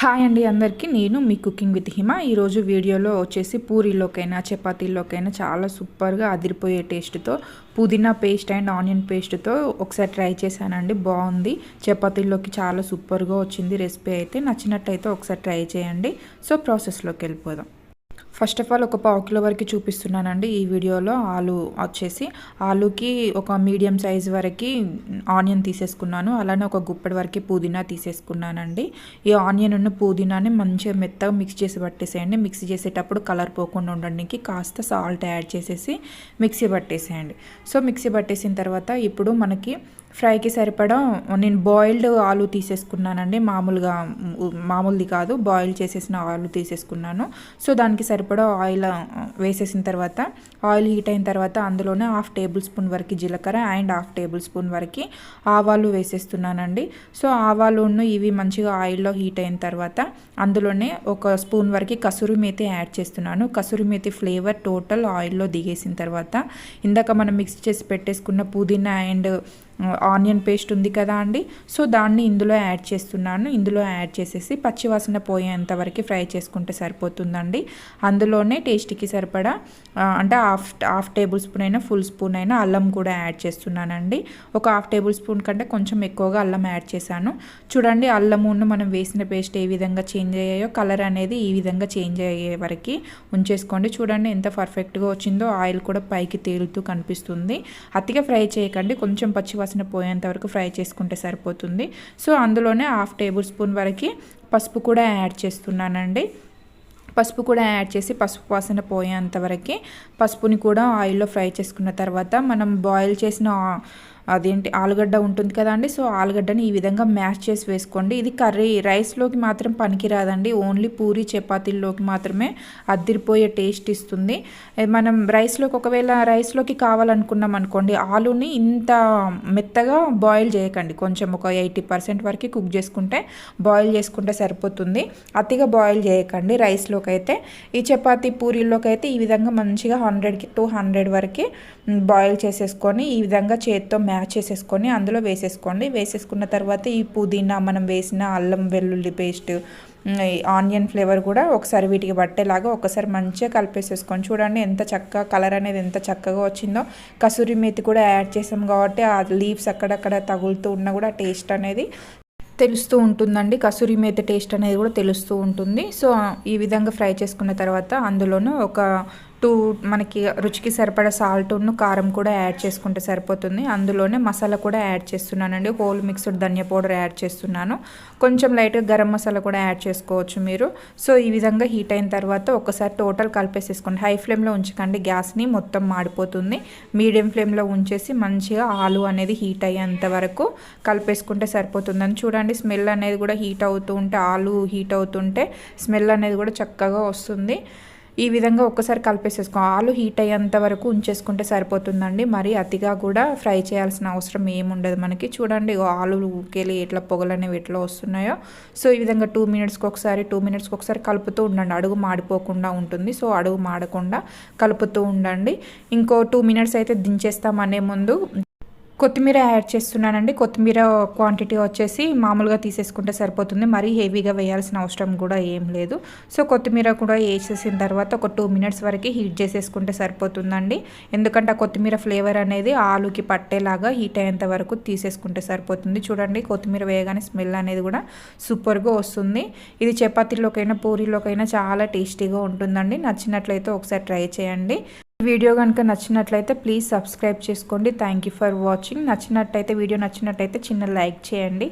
Hi అండి అందరికీ. నేను మీ కుకింగ్ విత్ హిమ. ఈరోజు వీడియోలో వచ్చేసి పూరీలోకైనా చపాతీలోకైనా చాలా సూపర్గా అదిరిపోయే టేస్ట్తో పుదీనా పేస్ట్ అండ్ ఆనియన్ పేస్ట్తో ఒకసారి ట్రై చేశానండి. బాగుంది. చపాతీలోకి చాలా సూపర్గా వచ్చింది రెసిపీ అయితే. నచ్చినట్టయితే ఒకసారి ట్రై చేయండి. సో ప్రాసెస్లోకి వెళ్ళిపోదాం. ఫస్ట్ ఆఫ్ ఆల్ ఒక పావు కిలో వరకు చూపిస్తున్నానండి ఈ వీడియోలో ఆలు వచ్చేసి. ఆలుకి ఒక మీడియం సైజ్ వరకు ఆనియన్ తీసేసుకున్నాను. అలానే ఒక గుప్పటి వరకు పుదీనా తీసేసుకున్నానండి. ఈ ఆనియన్ ఉన్న పుదీనాని మంచిగా మెత్తగా మిక్స్ చేసి పట్టేసేయండి. మిక్స్ చేసేటప్పుడు కలర్ పోకుండా ఉండడానికి కాస్త సాల్ట్ యాడ్ చేసేసి మిక్సీ పట్టేసేయండి. సో మిక్సీ పట్టేసిన తర్వాత ఇప్పుడు మనకి ఫ్రైకి సరిపడా నేను బాయిల్డ్ ఆలు తీసేసుకున్నానండి. మామూలుగా మామూలుది కాదు బాయిల్ చేసేసిన ఆలు తీసేసుకున్నాను. సో దానికి సరిపడా ఆయిల్ వేసేసిన తర్వాత ఆయిల్ హీట్ అయిన తర్వాత అందులోనే హాఫ్ టేబుల్ స్పూన్ వరకు జీలకర్ర అండ్ హాఫ్ టేబుల్ స్పూన్ వరకు ఆవాలు వేసేస్తున్నానండి. సో ఆవాలును ఇవి మంచిగా ఆయిల్లో హీట్ అయిన తర్వాత అందులోనే ఒక స్పూన్ వరకు కసూరి మేతి యాడ్ చేస్తున్నాను. కసూరి మేతి ఫ్లేవర్ టోటల్ ఆయిల్లో దిగేసిన తర్వాత ఇందాక మనం మిక్స్ చేసి పెట్టేసుకున్న పుదీనా అండ్ ఆనియన్ పేస్ట్ ఉంది కదా అండి. సో దాన్ని ఇందులో యాడ్ చేస్తున్నాను. ఇందులో యాడ్ చేసేసి పచ్చివాసన పోయేంత వరకు ఫ్రై చేసుకుంటే సరిపోతుందండి. అందులోనే టేస్ట్కి సరిపడా అంటే హాఫ్ హాఫ్ టేబుల్ స్పూన్ అయినా ఫుల్ స్పూన్ అయినా అల్లం కూడా యాడ్ చేస్తున్నానండి. ఒక హాఫ్ టేబుల్ స్పూన్ కంటే కొంచెం ఎక్కువగా అల్లం యాడ్ చేశాను. చూడండి అల్లమును మనం వేసిన పేస్ట్ ఏ విధంగా చేంజ్ అయ్యాయో కలర్ అనేది ఈ విధంగా చేంజ్ అయ్యే వరకు ఉంచేసుకోండి. చూడండి ఎంత పర్ఫెక్ట్గా వచ్చిందో ఆయిల్ కూడా పైకి తేలుతూ కనిపిస్తుంది. అతిగా ఫ్రై చేయకండి. కొంచెం పచ్చివాసన వాసన పోయేంత వరకు ఫ్రై చేసుకుంటే సరిపోతుంది. సో అందులోనే హాఫ్ టేబుల్ స్పూన్ వరకు పసుపు కూడా యాడ్ చేస్తున్నానండి. పసుపు కూడా యాడ్ చేసి పసుపు వాసన పోయేంత వరకు పసుపుని కూడా ఆయిల్లో ఫ్రై చేసుకున్న తర్వాత మనం బాయిల్ చేసిన అదేంటి ఆలుగడ్డ ఉంటుంది కదండి సో ఆలుగడ్డని ఈ విధంగా మ్యాష్ చేసి వేసుకోండి. ఇది కర్రీ రైస్లోకి మాత్రం పనికిరాదండి. ఓన్లీ పూరి చపాతీల్లోకి మాత్రమే అద్దిరిపోయే టేస్ట్ ఇస్తుంది. మనం రైస్లోకి ఒకవేళ రైస్లోకి కావాలనుకున్నాం అనుకోండి ఆలుని ఇంత మెత్తగా బాయిల్ చేయకండి. కొంచెం ఒక ఎయిటీ పర్సెంట్ వరకు కుక్ చేసుకుంటే బాయిల్ చేసుకుంటే సరిపోతుంది. అతిగా బాయిల్ చేయకండి రైస్లోకి అయితే. ఈ చపాతీ పూరీల్లోకి అయితే ఈ విధంగా మంచిగా హండ్రెడ్కి టూ హండ్రెడ్ వరకు బాయిల్ చేసేసుకొని ఈ విధంగా చేతితో మ్యాచ్ చేసేసుకొని అందులో వేసేసుకోండి. వేసేసుకున్న తర్వాత ఈ పుదీనా మనం వేసిన అల్లం వెల్లుల్లి పేస్ట్ ఆనియన్ ఫ్లేవర్ కూడా ఒకసారి వీటికి పట్టేలాగా ఒకసారి మంచిగా కలిపేసేసుకొని చూడండి ఎంత చక్కగా కలర్ అనేది ఎంత చక్కగా వచ్చిందో. కసూరి మేతి కూడా యాడ్ చేసాం కాబట్టి ఆ లీవ్స్ అక్కడక్కడ తగులుతూ ఉన్నా కూడా టేస్ట్ అనేది తెలుస్తూ ఉంటుందండి. కసూరి మేత టేస్ట్ అనేది కూడా తెలుస్తూ ఉంటుంది. సో ఈ విధంగా ఫ్రై చేసుకున్న తర్వాత అందులోనూ ఒక టూ మనకి రుచికి సరిపడా సాల్ట్ను కారం కూడా యాడ్ చేసుకుంటే సరిపోతుంది. అందులోనే మసాలా కూడా యాడ్ చేస్తున్నానండి. హోల్ మిక్స్డ్ ధనియా పౌడర్ యాడ్ చేస్తున్నాను. కొంచెం లైట్గా గరం మసాలా కూడా యాడ్ చేసుకోవచ్చు మీరు. సో ఈ విధంగా హీట్ అయిన తర్వాత ఒకసారి టోటల్ కలిపేసేసుకోండి. హై ఫ్లేమ్లో ఉంచకండి. గ్యాస్ని మొత్తం మాడిపోతుంది. మీడియం ఫ్లేమ్లో ఉంచేసి మంచిగా ఆలు అనేది హీట్ అయ్యేంత వరకు కలిపేసుకుంటే సరిపోతుందని చూడండి స్మెల్ అనేది కూడా హీట్ అవుతూ ఉంటే ఆలు హీట్ అవుతుంటే స్మెల్ అనేది కూడా చక్కగా వస్తుంది. ఈ విధంగా ఒక్కసారి కలిపేసేసుకో. ఆలు హీట్ అయ్యేంత వరకు ఉంచేసుకుంటే సరిపోతుందండి. మరి అతిగా కూడా ఫ్రై చేయాల్సిన అవసరం ఏముండదు మనకి. చూడండి ఆలు ఊకేలి ఎట్లా పొగలనేవి ఎట్లా వస్తున్నాయో. సో ఈ విధంగా టూ మినిట్స్కి ఒకసారి టూ మినిట్స్కి ఒకసారి కలుపుతూ ఉండండి. అడుగు మాడిపోకుండా ఉంటుంది. సో అడుగు మాడకుండా కలుపుతూ ఉండండి. ఇంకో టూ మినిట్స్ అయితే దించేస్తామనే ముందు కొత్తిమీర యాడ్ చేస్తున్నానండి. కొత్తిమీర క్వాంటిటీ వచ్చేసి మామూలుగా తీసేసుకుంటే సరిపోతుంది. మరీ హెవీగా వేయాల్సిన అవసరం కూడా ఏం లేదు. సో కొత్తిమీర కూడా వేసేసిన తర్వాత ఒక టూ మినిట్స్ వరకు హీట్ చేసేసుకుంటే సరిపోతుందండి. ఎందుకంటే ఆ కొత్తిమీర ఫ్లేవర్ అనేది ఆలుకి పట్టేలాగా హీట్ అయ్యేంత వరకు తీసేసుకుంటే సరిపోతుంది. చూడండి కొత్తిమీర వేయగానే స్మెల్ అనేది కూడా సూపర్గా వస్తుంది. ఇది చపాతీలోకైనా పూరీలోకైనా చాలా టేస్టీగా ఉంటుందండి. నచ్చినట్లయితే ఒకసారి ట్రై చేయండి. వీడియో కనుక నచ్చినట్లయితే ప్లీజ్ సబ్స్క్రైబ్ చేసుకోండి. థ్యాంక్ యూ ఫర్ వాచింగ్ నచ్చినట్టయితే వీడియో నచ్చినట్టయితే చిన్న లైక్ చేయండి.